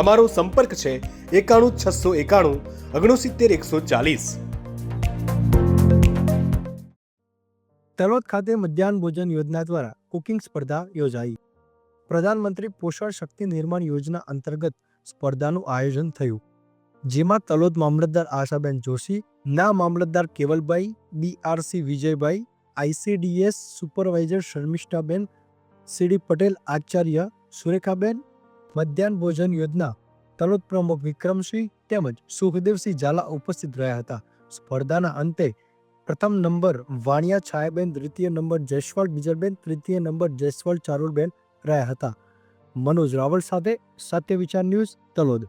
અમારો સંપર્ક છે એકાણું છસો એકાણું ઓગણસિત્તેર એકસો ચાલીસ. તલોદ ખાતે મધ્યાહન ભોજન યોજના દ્વારા કુકિંગ સ્પર્ધા યોજાઈ. પ્રધાનમંત્રી પોષણ શક્તિ નિર્માણ યોજના અંતર્ગત સ્પર્ધાનું આયોજન થયું. જેમાં તલોદ મામલતદાર આશાબેન જોશી, ના મામલતદાર Kevalbhai, BRC Vijaybhai, ICDS supervisor Sharmishthaben, CD Patel Acharya Surekhaben મધ્યાહન ભોજન યોજના, તલોદ પ્રમુખ વિક્રમસિંહ તેમજ સુખદેવસિંહ ઝાલા ઉપસ્થિત રહ્યા હતા. સ્પર્ધાના અંતે પ્રથમ નંબર વાણિયા છાયાબેન, દ્વિતીય નંબર જયસ્વાલ બીજલબેન તૃતીય નંબર જયસ્વાલ ચારુલબેન રહ્યા હતા. મનોજ રાવલ સાથે સત્ય વિચાર ન્યૂઝ, તલોદ.